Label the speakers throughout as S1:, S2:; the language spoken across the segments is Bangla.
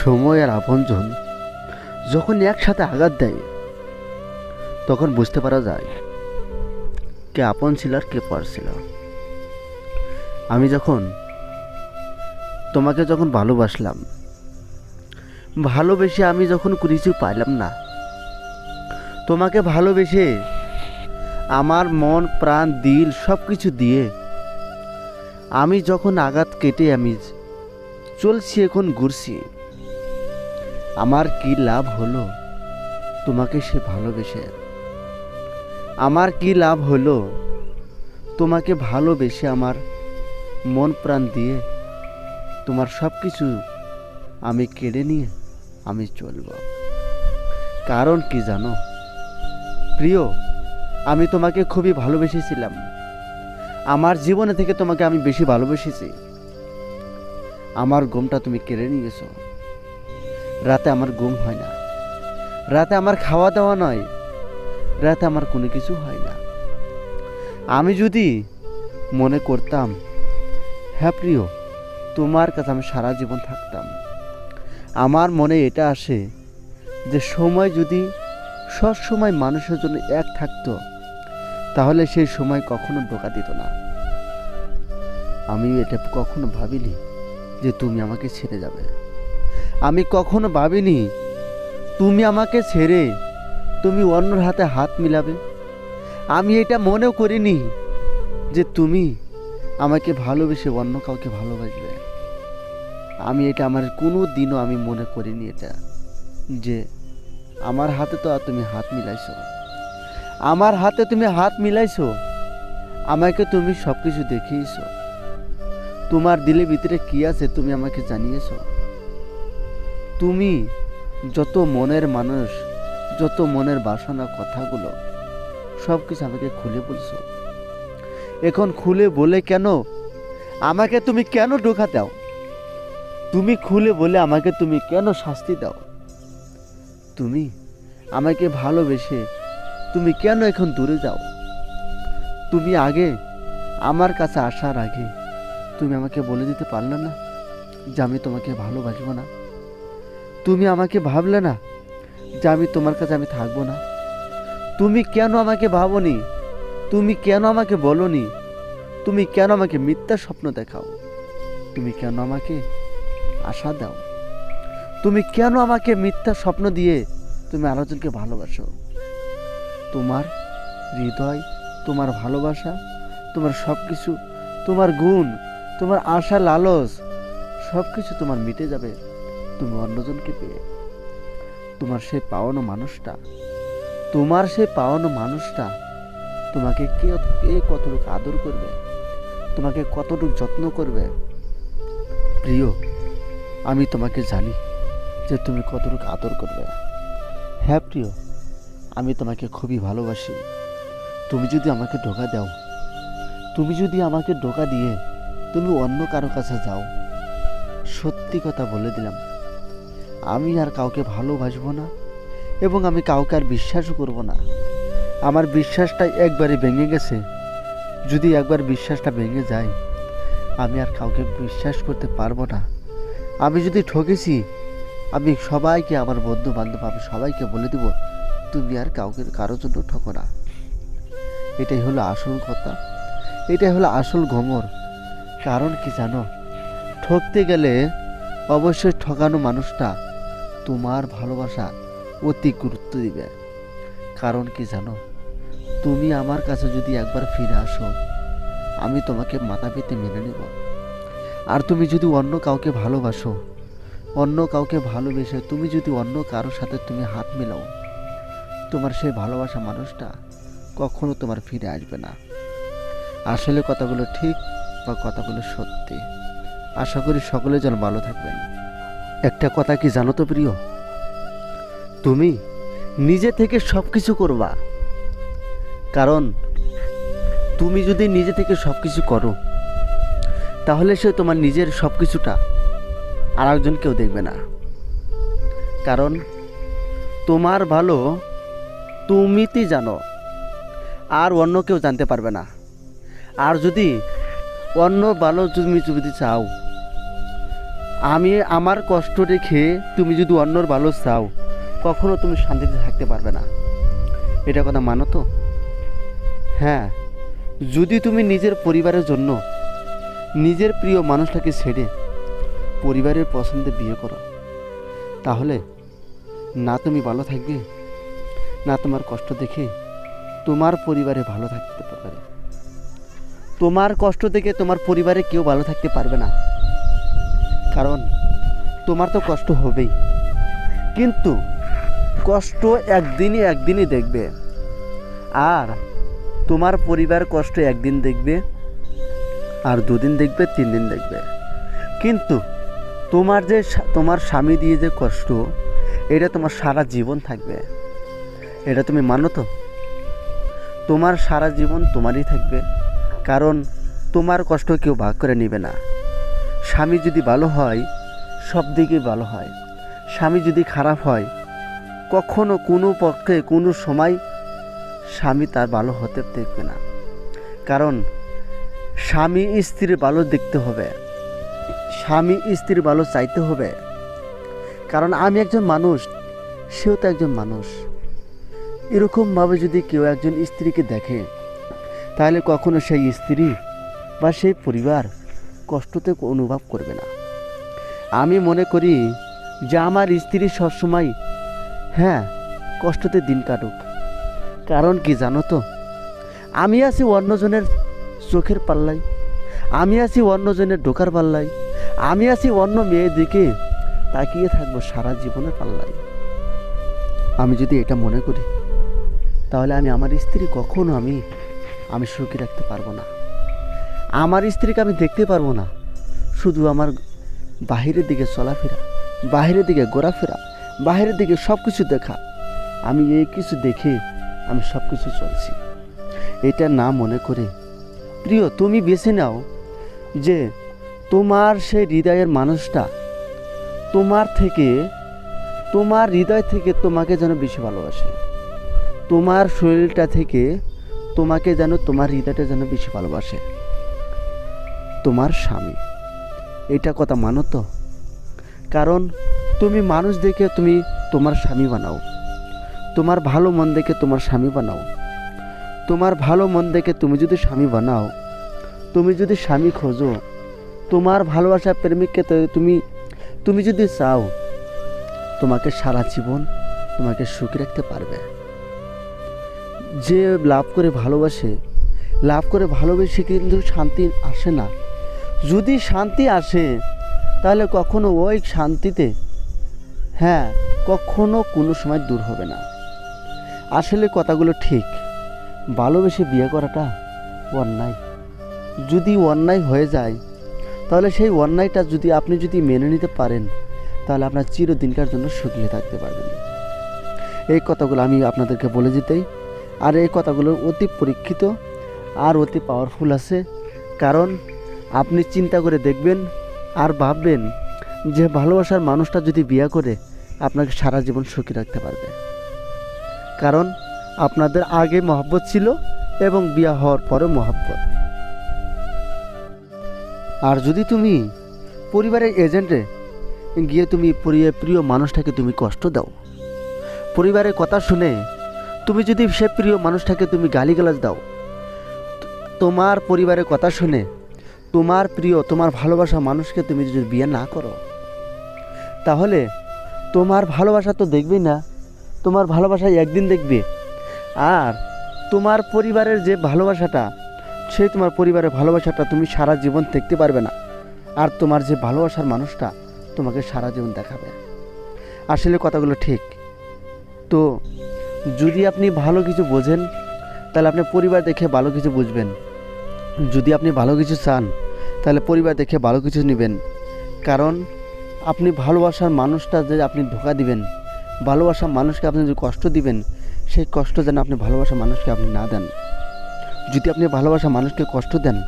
S1: সময় আর আপনজন যখন একসাথে আঘাত দেয়, তখন বুঝতে পারা যায় কে আপন ছিল আর কে পর ছিল। আমি যখন তোমাকে যখন ভালোবাসলাম, ভালোবেসে আমি যখন কিছু পাইলাম না, তোমাকে ভালোবেসে আমার মন, প্রাণ, দিল সব কিছু দিয়ে আমি যখন আঘাত কেটে আমি চলছি, এখন ঘুরছি। আমার কি লাভ হলো? তোমাকে সে ভালোবেসে। আমার কি লাভ হলো? তোমাকে ভালোবেসে আমার মন প্রাণ দিয়ে তোমার সব কিছু আমি কেড়ে নিয়ে আমি চলব। কারণ কি জানো? প্রিয়, আমি তোমাকে খুবই ভালোবেসেছিলাম। আমার জীবনে থেকে তোমাকে আমি বেশি ভালোবেসেছি। আমার ঘুমটা তুমি কেড়ে নিয়ে গেছো রাতে আমার ঘুম হয় না। রাতে আমার খাওয়া দাওয়া নয়, রাতে আমার কোনো কিছু হয় না। আমি যদি মনে করতাম হ্যাঁ প্রিয়, তোমার কাছে আমি সারা জীবন থাকতাম। আমার মনে এটা আসে যে সময় যদি সব সময় মানুষের জন্য এক থাকতো, তাহলে সেই সময় কখনো ধোকা দিত না। আমি এটা কখনো ভাবিনি যে তুমি আমাকে ছেড়ে যাবে। আমি কখনো ভাবিনি। তুমি আমাকে ছেড়ে তুমি অন্যর হাতে হাত মিলাবে। আমি এটা মনেও করিনি যে তুমি আমাকে ভালোবেসে অন্য কাউকে ভালোবাসবে। আমি এটা আমার কোনো দিনও আমি মনে করিনি এটা যে আমার হাতে তো আর তুমি হাত মিলাইছো। আমার হাতে তুমি হাত মিলাইছো, আমাকে তুমি সব কিছু দেখিয়েছো। তোমার দিলে ভিতরে কি আছে তুমি আমাকে জানিয়েছো? তুমি যত মনের মানুষ, যত মনের বাসনা কথাগুলো সব কিছু আমাকে খুলে বলছো। এখন খুলে বলে কেন? আমাকে তুমি কেন ঢোকা দাও? তুমি খুলে বলে আমাকে তুমি কেন শাস্তি দাও? তুমি আমাকে ভালোবেসে তুমি কেন এখন দূরে যাও? তুমি আগে আমার কাছে আসার আগে তুমি আমাকে বলে দিতে পারলে না যে আমি তোমাকে ভালোবাসবো না? তুমি আমাকে ভাবলে না যে আমি তোমার কাছে আমি থাকব না? তুমি কেন আমাকে ভাবনি? তুমি কেন আমাকে বলনি? তুমি কেন আমাকে মিথ্যা স্বপ্ন দেখাও? তুমি কেন আমাকে আশা দাও? তুমি কেন আমাকে মিথ্যা স্বপ্ন দিয়ে তুমি আরেকজনকে ভালোবাসো? তোমার হৃদয়, তোমার ভালোবাসা, তোমার সব কিছু তোমার গুণ, তোমার আশা, লালস সব কিছু তোমার মিটে যাবে। তুমি অন্যজনকে পেয়ে তোমার সেই পাওয়ানো মানুষটা, তোমার সেই পাওয়ানো মানুষটা তোমাকে কে কে কতটুকু আদর করবে? তোমাকে কতটুকু যত্ন করবে? প্রিয়, আমি তোমাকে জানি যে তুমি কতটুকু আদর করবে। হ্যাঁ প্রিয়, আমি তোমাকে খুবই ভালোবাসি। তুমি যদি আমাকে ধোকা দাও, তুমি যদি আমাকে ধোকা দিয়ে তুমি অন্য কারও কাছে যাও, সত্যি কথা বলে দিলাম। আমি আর কাউকে ভালোবাসবো না এবং আমি কাউকে আর বিশ্বাসও করব না। আমার বিশ্বাসটা একবারে ভেঙে গেছে। যদি একবার বিশ্বাসটা ভেঙে যায়, আমি আর কাউকে বিশ্বাস করতে পারব না। আমি যদি ঠকেছি, আমি সবাইকে, আমার বন্ধু বান্ধব আমি সবাইকে বলে দিব, তুমি আর কাউকে, কারোর জন্য ঠকো না। এটাই হলো আসল কথা। এটাই হলো আসল ঘমর। কারণ কি জানো? ঠকতে গেলে অবশ্যই ঠকানো মানুষটা তোমার ভালোবাসা অতি গুরুত্ব দিবে। কারণ কি জানো? তুমি আমার কাছে যদি একবার ফিরে আসো, আমি তোমাকে মাথা পেতে মেনে নেব। আর তুমি যদি অন্য কাউকে ভালোবাসো, অন্য কাউকে ভালোবেসে তুমি যদি অন্য কারোর সাথে তুমি হাত মেলাও, তোমার সেই ভালোবাসা মানুষটা কখনো তোমার ফিরে আসবে না। আসলে কথাগুলো ঠিক বা কথাগুলো সত্যি। আশা করি সকলে যেন ভালো থাকবেন। একটা কথা কি জানো তো প্রিয়? তুমি নিজে থেকে সব কিছু করবা। কারণ তুমি যদি নিজে থেকে সব কিছু করো, তাহলে সে তোমার নিজের সব কিছুটা আর একজন কেউ দেখবে না। কারণ তোমার ভালো তুমিতে জানো, আর অন্য কেউ জানতে পারবে না। আর যদি অন্য ভালো তুমি যদি চাও আমি আমার কষ্ট রেখে তুমি যদি অন্যর ভালো চাও, কখনো তুমি শান্তিতে থাকতে পারবে না। এটা কথা মানো তো? হ্যাঁ যদি তুমি নিজের পরিবারের জন্য নিজের প্রিয় মানুষটাকে ছেড়ে পরিবারের পছন্দে বিয়ে করো, তাহলে না তুমি ভালো থাকবে, না তোমার কষ্ট দেখে তোমার পরিবারে ভালো থাকতে পারবে। তোমার কষ্ট দেখে তোমার পরিবারে কেউ ভালো থাকতে পারবে না। কারণ তোমার তো কষ্ট হবেই। কিন্তু কষ্ট একদিনই একদিনই দেখবে। আর তোমার পরিবার কষ্ট একদিন দেখবে, আর দুদিন দেখবে তিন দিন দেখবে। কিন্তু তোমার যে তোমার স্বামী দিয়ে যে কষ্ট, এটা তোমার সারা জীবন থাকবে। এটা তুমি মানো তো? তোমার সারা জীবন তোমারই থাকবে। কারণ তোমার কষ্ট কেউ ভাগ করে নেবে না। স্বামী যদি ভালো হয়, সব দিকেই ভালো হয়। স্বামী যদি খারাপ হয়, কখনো কোনো পক্ষে, কোনো সময় স্বামী তার ভালো হতে দেখবে না। কারণ, স্বামী স্ত্রীর ভালো দেখতে হবে। স্বামী স্ত্রীর ভালো চাইতে হবে। কারণ আমি একজন মানুষ, সেও তো একজন মানুষ। এরকমভাবে যদি কেউ একজন স্ত্রীকে দেখে, তাহলে কখনো সেই স্ত্রী বা সেই পরিবার কষ্টতে অনুভব করবে না। আমি মনে করি যে আমার স্ত্রী সবসময় হ্যাঁ কষ্টতে দিন কাটুক। কারণ কি জানো তো? আমি আছি অন্যজনের চোখের পাল্লায়, আমি আছি অন্যজনের ঢোকার পাল্লায়, আমি আছি অন্য মেয়ের দিকে তাকিয়ে থাকব সারা জীবনের পাল্লায়। আমি যদি এটা মনে করি, তাহলে আমি আমার স্ত্রী কখনো আমি আমি সুখী রাখতে পারব না। আমার স্ত্রীকে আমি দেখতে পারব না। শুধু আমার বাহিরের দিকে চলাফেরা, বাহিরের দিকে ঘোরাফেরা, বাহিরের দিকে সব কিছু দেখা। আমি এই কিছু দেখে আমি সব কিছু চলছি। এটা না মনে করে, প্রিয়, তুমি বেছে নাও যে তোমার সেই হৃদয়ের মানুষটা তোমার থেকে, তোমার হৃদয় থেকে তোমাকে যেন বেশি ভালোবাসে। তোমার শরীরটা থেকে তোমাকে যেন, তোমার হৃদয়টা যেন বেশি ভালোবাসে। তোমার স্বামী। এটা কথা মানো তো? কারণ তুমি মানুষ দেখে তুমি তোমার স্বামী বানাও। তোমার ভালো মন দেখে তোমার স্বামী বানাও। তোমার ভালো মন দেখে তুমি যদি স্বামী বানাও, তুমি যদি স্বামী খোঁজো, তোমার ভালোবাসা প্রেমিককে তুমি তুমি যদি চাও, তোমাকে সারা জীবন তোমাকে সুখী রাখতে পারবে। যে লাভ করে ভালোবাসে, লাভ করে ভালোবেসে কিন্তু শান্তি আসে না। যদি শান্তি আসে, তাহলে কখনো ওই শান্তিতে হ্যাঁ কখনো কোনো সময় দূর হবে না। আসলে কথাগুলো ঠিক। ভালোবেসে বিয়ে করাটা অন্যায়। যদি অন্যায় হয়ে যায়, তাহলে সেই অন্যায়টা যদি আপনি যদি মেনে নিতে পারেন, তাহলে আপনার চিরদিনকার জন্য সুখিয়ে থাকতে পারবেন। এই কথাগুলো আমি আপনাদেরকে বলে দিতেই, আর এই কথাগুলো অতি পরীক্ষিত আর অতি পাওয়ারফুল আছে। কারণ আপনি চিন্তা করে দেখবেন আর ভাববেন যে ভালোবাসার মানুষটা যদি বিয়ে করে, আপনাকে সারা জীবন সুখী রাখতে পারবে। কারণ আপনাদের আগে মহব্বত ছিল এবং বিয়া হওয়ার পরে মহব্বত। আর যদি তুমি পরিবারের এজেন্টে গিয়ে তুমি প্রিয় প্রিয় মানুষটাকে তুমি কষ্ট দাও, পরিবারের কথা শুনে তুমি যদি সে প্রিয় মানুষটাকে তুমি গালিগালাজ দাও তোমার পরিবারের কথা শুনে তোমার প্রিয়, তোমার ভালোবাসা মানুষকে তুমি যদি বিয়ে না করো, তাহলে তোমার ভালোবাসা তো দেখবেই না, তোমার ভালোবাসা একদিন দেখবে। আর তোমার পরিবারের যে ভালোবাসাটা, সেই তোমার পরিবারের ভালোবাসাটা তুমি সারা জীবন দেখতে পারবে না। আর তোমার যে ভালোবাসার মানুষটা, তোমাকে সারা জীবন দেখাবে। আসলে কথাগুলো ঠিক। তো যদি আপনি ভালো কিছু বোঝেন, তাহলে আপনি পরিবার দেখে ভালো কিছু বুঝবেন। যদি আপনি ভালো কিছু চান, তাহলে পরিবার দেখে ভালো কিছু নেবেন। কারণ আপনি ভালোবাসার মানুষটা যে আপনি ধোকা দিবেন, ভালোবাসার মানুষকে আপনি যে কষ্ট দিবেন, সেই কষ্ট যেন আপনি ভালোবাসা মানুষকে আপনি না দেন। যদি আপনি ভালোবাসা মানুষকে কষ্ট দেন,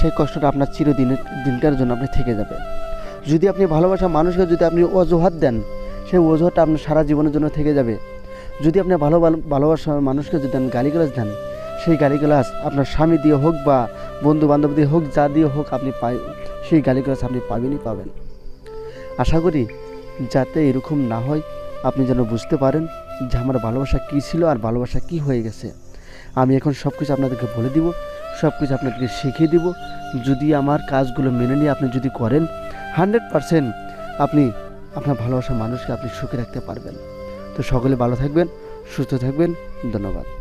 S1: সেই কষ্টটা আপনার চিরদিনের দিনকার জন্য আপনি থেকে যাবে। যদি আপনি ভালোবাসা মানুষকে যদি আপনি অজুহাত দেন, সেই অজুহাতটা আপনার সারা জীবনের জন্য থেকে যাবে। যদি আপনি ভালো ভালো, ভালোবাসার মানুষকে যদি আপনি গালিগালাজ দেন, সেই গালিগালাজ আপনার স্বামী দিয়ে হোক বা বন্ধু বান্ধব দিয়ে হোক, যা দিয়ে হোক আপনি পাই, সেই গালিগালাজ আপনি পাবেনই পাবেন। আশা করি যাতে এরকম না হয়, আপনি যেন বুঝতে পারেন যে আমার ভালোবাসা কী ছিল আর ভালোবাসা কী হয়ে গেছে। আমি এখন সব কিছু আপনাদেরকে বলে দিব সব কিছু আপনাদেরকে শিখিয়ে দিব। যদি আমার কাজগুলো মেনে নিয়ে আপনি যদি করেন, হান্ড্রেড পারসেন্ট আপনি আপনার ভালোবাসা মানুষকে আপনি সুখে রাখতে পারবেন। তো সকলে ভালো থাকবেন, সুস্থ থাকবেন, ধন্যবাদ।